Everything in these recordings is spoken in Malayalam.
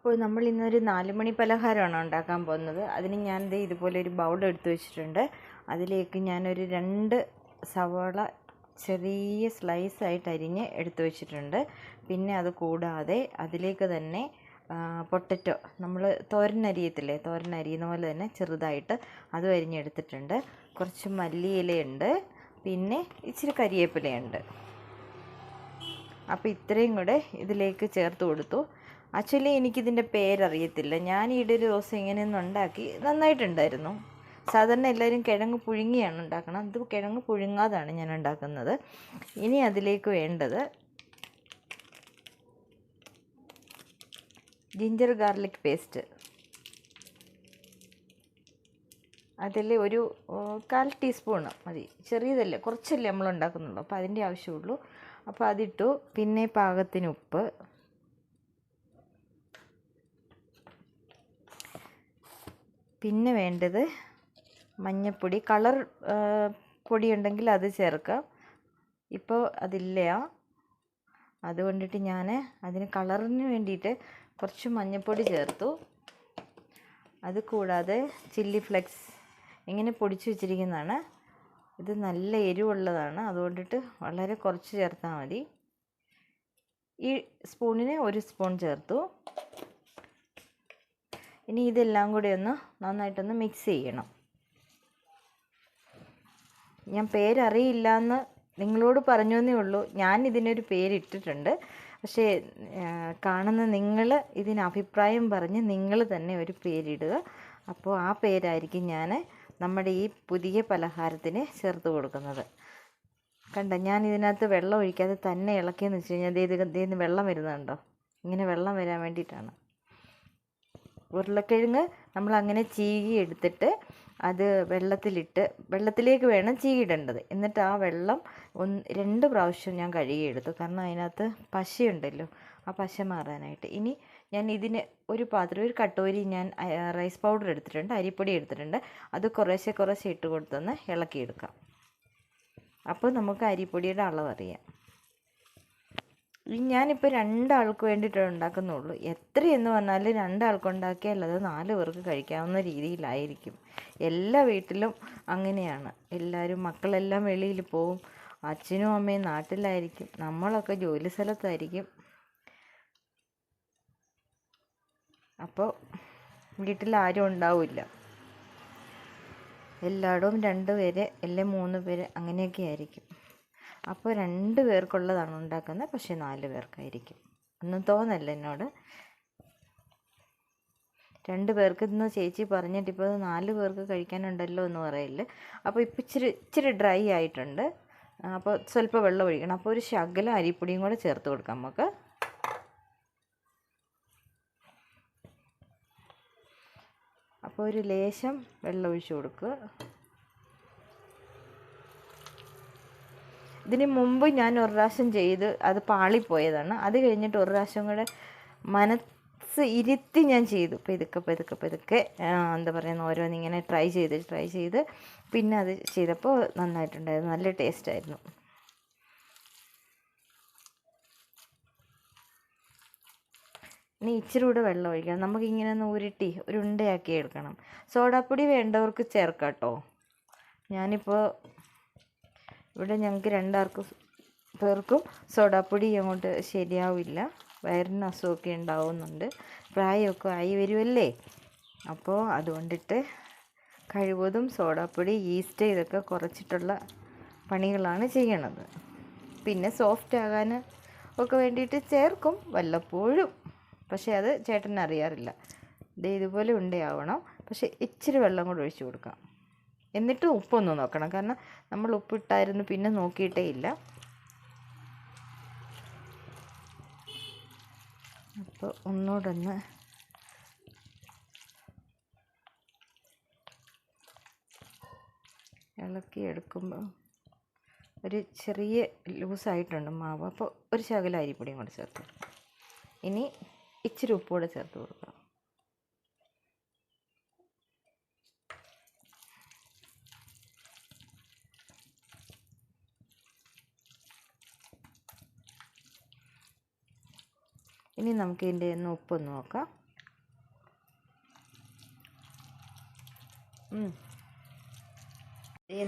അപ്പോൾ നമ്മൾ ഇന്നൊരു നാല് മണി പലഹാരമാണ് ഉണ്ടാക്കാൻ പോകുന്നത്? അതിന് ഞാൻ ദേ ഇതുപോലെ ഒരു ബൗൾ എടുത്ത് വെച്ചിട്ടുണ്ട്. അതിലേക്ക് ഞാനൊരു രണ്ട് സവാള ചെറിയ സ്ലൈസ് ആയിട്ട് അരിഞ്ഞ് എടുത്തു വെച്ചിട്ടുണ്ട്. പിന്നെ അത് കൂടാതെ അതിലേക്ക് തന്നെ പൊട്ടറ്റോ നമ്മൾ തോരനരിയത്തില്ലേ തോരനരിയുന്ന പോലെ തന്നെ ചെറുതായിട്ട് അതും അരിഞ്ഞെടുത്തിട്ടുണ്ട്. കുറച്ച് മല്ലിയിലയുണ്ട്. പിന്നെ ഇച്ചിരി കരിയേപ്പിലയുണ്ട്. അപ്പോൾ ഇത്രയും കൂടെ ഇതിലേക്ക് ചേർത്ത് കൊടുത്തു. ആക്ച്വലി എനിക്കിതിന്റെ പേരറിയത്തില്ല. ഞാൻ ഈടെ ഒരു ദിവസം ഇങ്ങനെയൊന്നും ഉണ്ടാക്കി നന്നായിട്ടുണ്ടായിരുന്നു. സാധാരണ എല്ലാവരും കിഴങ്ങ് പുഴുങ്ങിയാണ് ഉണ്ടാക്കണം ഇത് കിഴങ്ങ് പുഴുങ്ങാതാണ് ഞാൻ ഉണ്ടാക്കുന്നത്. ഇനി അതിലേക്ക് വേണ്ടത് ജിഞ്ചർ ഗാർലിക് പേസ്റ്റ്. അതിൽ ഒരു കാൽ ടീസ്പൂണ് മതി. ചെറിയതല്ലേ കുറച്ചല്ലേ നമ്മൾ ഉണ്ടാക്കുന്നുള്ളൂ. അപ്പോൾ അതിന്റെ ആവശ്യമുള്ളൂ. അപ്പോൾ അതിട്ടു. പിന്നെ പാകത്തിന് ഉപ്പ്. പിന്നെ വേണ്ടത് മഞ്ഞപ്പൊടി. കളർ പൊടി ഉണ്ടെങ്കിൽ അത് ചേർക്കാം ഇപ്പോൾ അതില്ല. അതുകൊണ്ടിട്ട് ഞാൻ അതിന് കളറിന് വേണ്ടിയിട്ട് കുറച്ച് മഞ്ഞപ്പൊടി ചേർത്തു. അത് കൂടാതെ ചില്ലി ഫ്ലെക്സ് ഇങ്ങനെ പൊടിച്ചു വെച്ചിരിക്കുന്നതാണ്. ഇത് നല്ല എരിവുള്ളതാണ്. അതുകൊണ്ടിട്ട് വളരെ കുറച്ച് ചേർത്താൽ മതി. ഈ സ്പൂണിന് ഒരു സ്പൂൺ ചേർത്തു. ഇനി ഇതെല്ലാം കൂടി ഒന്ന് നന്നായിട്ടൊന്ന് മിക്സ് ചെയ്യണം. ഞാൻ പേരറിയില്ല എന്ന് നിങ്ങളോട് പറഞ്ഞു ഉള്ളൂ. ഞാൻ ഇതിനൊരു പേരിട്ടിട്ടുണ്ട്. പക്ഷേ കാണുന്ന നിങ്ങൾ ഇതിന് അഭിപ്രായം പറഞ്ഞ് നിങ്ങൾ തന്നെ ഒരു പേരിടുക. അപ്പോൾ ആ പേരായിരിക്കും ഞാൻ നമ്മുടെ ഈ പുതിയ പലഹാരത്തിന് ചേർത്ത് കൊടുക്കുന്നത്. കണ്ട ഞാൻ ഇതിനകത്ത് വെള്ളം ഒഴിക്കാതെ തന്നെ ഇളക്കിയെന്ന് വെച്ച് കഴിഞ്ഞാൽ ഇത് വെള്ളം വരുന്നുണ്ടോ? ഇങ്ങനെ വെള്ളം വരാൻ വേണ്ടിയിട്ടാണ്. ഉരുളക്കിഴങ്ങ് നമ്മൾ അങ്ങനെ ചീകി എടുത്തിട്ട് അത് വെള്ളത്തിലിട്ട് വെള്ളത്തിലേക്ക് വേണം ചീകിടേണ്ടത്. എന്നിട്ട് ആ വെള്ളം ഒന്ന് രണ്ട് പ്രാവശ്യം ഞാൻ കഴുകിയെടുത്തു കാരണം അതിനകത്ത് പശയുണ്ടല്ലോ ആ പശ മാറാനായിട്ട്. ഇനി ഞാൻ ഇതിന് ഒരു പാത്രം ഒരു കട്ടോരി ഞാൻ റൈസ് പൗഡർ എടുത്തിട്ടുണ്ട് അരിപ്പൊടി എടുത്തിട്ടുണ്ട്. അത് കുറേശ്ശെ കുറേശ്ശെ ഇട്ട് കൊടുത്തൊന്ന് ഇളക്കിയെടുക്കാം. അപ്പോൾ നമുക്ക് അരിപ്പൊടിയുടെ അളവ് അറിയാം. ഈ ഞാനിപ്പോൾ രണ്ടാൾക്ക് വേണ്ടിയിട്ടേ ഉണ്ടാക്കുന്നുള്ളൂ. എത്രയെന്ന് പറഞ്ഞാലും രണ്ടാൾക്ക് ഉണ്ടാക്കിയാൽ അത് നാല് പേർക്ക് കഴിക്കാവുന്ന രീതിയിലായിരിക്കും. എല്ലാ വീട്ടിലും അങ്ങനെയാണ്. എല്ലാവരും മക്കളെല്ലാം വെളിയിൽ പോവും. അച്ഛനും അമ്മയും നാട്ടിലായിരിക്കും. നമ്മളൊക്കെ ജോലി സ്ഥലത്തായിരിക്കും. അപ്പോൾ വീട്ടിൽ ആരും ഉണ്ടാവില്ല. എല്ലായിടവും രണ്ട് പേര് അല്ലെങ്കിൽ മൂന്ന് പേര് അങ്ങനെയൊക്കെ ആയിരിക്കും. അപ്പോൾ രണ്ട് പേർക്കുള്ളതാണ് ഉണ്ടാക്കുന്നത്. പക്ഷേ നാല് പേർക്കായിരിക്കും. ഒന്നും തോന്നല്ല എന്നോട്. രണ്ട് പേർക്ക് ഇന്ന് ചേച്ചി പറഞ്ഞിട്ട് ഇപ്പോൾ നാല് പേർക്ക് കഴിക്കാനുണ്ടല്ലോ എന്ന് പറയില്ല അപ്പോൾ ഇപ്പോൾ ഇച്ചിരി ഇച്ചിരി ഡ്രൈ ആയിട്ടുണ്ട്. അപ്പോൾ സ്വല്പം വെള്ളം ഒഴിക്കണം. അപ്പോൾ ഒരു ശകലം അരിപ്പൊടിയും കൂടെ ചേർത്ത് കൊടുക്കാം നമുക്ക്. അപ്പോൾ ഒരു ലേശം വെള്ളം ഒഴിച്ച് കൊടുക്കുക ഇതിന് മുമ്പ് ഞാൻ ഒരു പ്രാവശ്യം ചെയ്ത് അത് പാളിപ്പോയതാണ്. അത് കഴിഞ്ഞിട്ട് ഒരു പ്രാവശ്യം കൂടെ മനസ്സ് ഇരുത്തി ഞാൻ ചെയ്തു. പതുക്കെ പതുക്കെ പതുക്കെ എന്താ ഓരോന്ന് ഓരോന്നിങ്ങനെ ട്രൈ ചെയ്ത് ട്രൈ ചെയ്ത് പിന്നെ അത് ചെയ്തപ്പോൾ നന്നായിട്ടുണ്ടായിരുന്നു. നല്ല ടേസ്റ്റായിരുന്നു. ഇനി ഇച്ചിരി കൂടെ വെള്ളം ഒഴിക്കണം. നമുക്കിങ്ങനെ ഒന്ന് ഉരുട്ടി ഒരു ഉണ്ടയാക്കി എടുക്കണം. സോഡാപ്പൊടി വേണ്ടവർക്ക് ചേർക്കാം കേട്ടോ. ഞാനിപ്പോൾ ഇവിടെ ഞങ്ങൾക്ക് രണ്ടാർക്കും പേർക്കും സോഡാപ്പൊടി അങ്ങോട്ട് ശരിയാവില്ല. വയറിന് അസുഖമൊക്കെ ഉണ്ടാവുന്നുണ്ട്. പ്രായമൊക്കെ ആയി വരുമല്ലേ അപ്പോൾ അതുകൊണ്ടിട്ട് കഴിവതും സോഡാപ്പൊടി ഈസ്റ്റ് ഇതൊക്കെ കുറച്ചിട്ടുള്ള പണികളാണ് ചെയ്യണത്. പിന്നെ സോഫ്റ്റ് ആകാൻ ഒക്കെ വേണ്ടിയിട്ട് ചേർക്കും വല്ലപ്പോഴും. പക്ഷേ അത് ചേട്ടൻ അറിയാറില്ല. ദേ ഇതുപോലെ ഉണ്ടയാവണം. പക്ഷേ ഇച്ചിരി വെള്ളം കൂടെ ഒഴിച്ചു കൊടുക്കാം. എന്നിട്ട് ഉപ്പൊന്ന് നോക്കണം. കാരണം നമ്മൾ ഉപ്പിട്ടായിരുന്നു പിന്നെ നോക്കിയിട്ടേ ഇല്ല. അപ്പോൾ ഒന്നുകൂടൊന്ന് ഇളക്കി എടുക്കുമ്പോൾ ഒരു ചെറിയ ലൂസായിട്ടുണ്ട് മാവ്. അപ്പോൾ ഒരു ശകലം അരിപ്പൊടിയും കൂടെ ചേർത്ത് ഇനി ഇച്ചിരി ഉപ്പ് കൂടെ ചേർത്ത് കൊടുക്കാം. ഇനി നമുക്ക് ഇതിന്റെ ഒന്ന് ഉപ്പൊന്ന് നോക്കാം.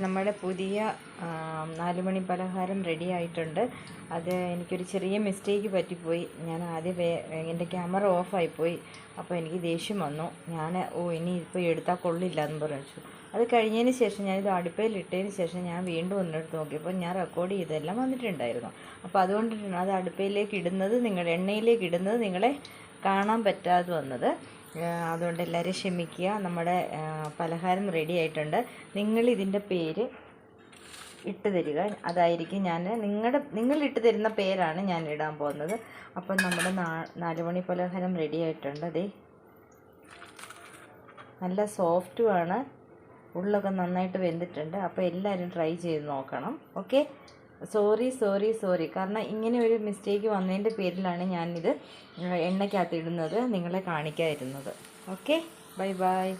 നമ്മുടെ പുതിയ നാലുമണി പലഹാരം റെഡി ആയിട്ടുണ്ട്. അത് എനിക്കൊരു ചെറിയ മിസ്റ്റേക്ക് പറ്റിപ്പോയി. ഞാൻ ആദ്യം എന്റെ ക്യാമറ ഓഫായിപ്പോയി അപ്പോൾ എനിക്ക് ദേഷ്യം വന്നു. ഞാൻ ഓ ഇനി ഇപ്പോൾ എടുത്താൽ കൊള്ളില്ല എന്ന് പറഞ്ഞു. അത് കഴിഞ്ഞതിന് ശേഷം ഞാനിത് അടുപ്പയിലിട്ടതിന് ശേഷം ഞാൻ വീണ്ടും ഒന്നെടുത്ത് നോക്കിയപ്പോൾ ഞാൻ റെക്കോർഡ് ചെയ്തെല്ലാം വന്നിട്ടുണ്ടായിരുന്നു. അപ്പോൾ അതുകൊണ്ടിട്ടാണ് അത് അടുപ്പയിലേക്ക് ഇടുന്നത് നിങ്ങൾ എണ്ണയിലേക്ക് ഇടുന്നത് നിങ്ങളെ കാണാൻ പറ്റാതെ വന്നത്. അതുകൊണ്ട് എല്ലാവരും ക്ഷമിക്കുക. നമ്മുടെ പലഹാരം റെഡി ആയിട്ടുണ്ട്. നിങ്ങൾ ഇതിന്റെ പേര് ഇട്ട് തരിക. അതായിരിക്കും ഞാൻ നിങ്ങളുടെ നിങ്ങൾ ഇട്ട് തരുന്ന പേരാണ് ഞാൻ ഇടാൻ പോകുന്നത്. അപ്പം നമ്മുടെ നാല് മണി പലഹാരം റെഡി ആയിട്ടുണ്ട്. അതെ നല്ല സോഫ്റ്റുമാണ് ഉള്ളൊക്കെ നന്നായിട്ട് വെന്തിട്ടുണ്ട്. അപ്പോൾ എല്ലാവരും ട്രൈ ചെയ്ത് നോക്കണം. Okay sorry sorry sorry. കാരണം ഇങ്ങനെ ഒരു മിസ്റ്റേക്ക് വന്നതിന്റെ പേരിലാണ് ഞാനിത് എണ്ണയ്ക്കകത്തിടുന്നത് നിങ്ങളെ കാണിക്കാതിരുന്നത്. ഓക്കെ? Bye bye.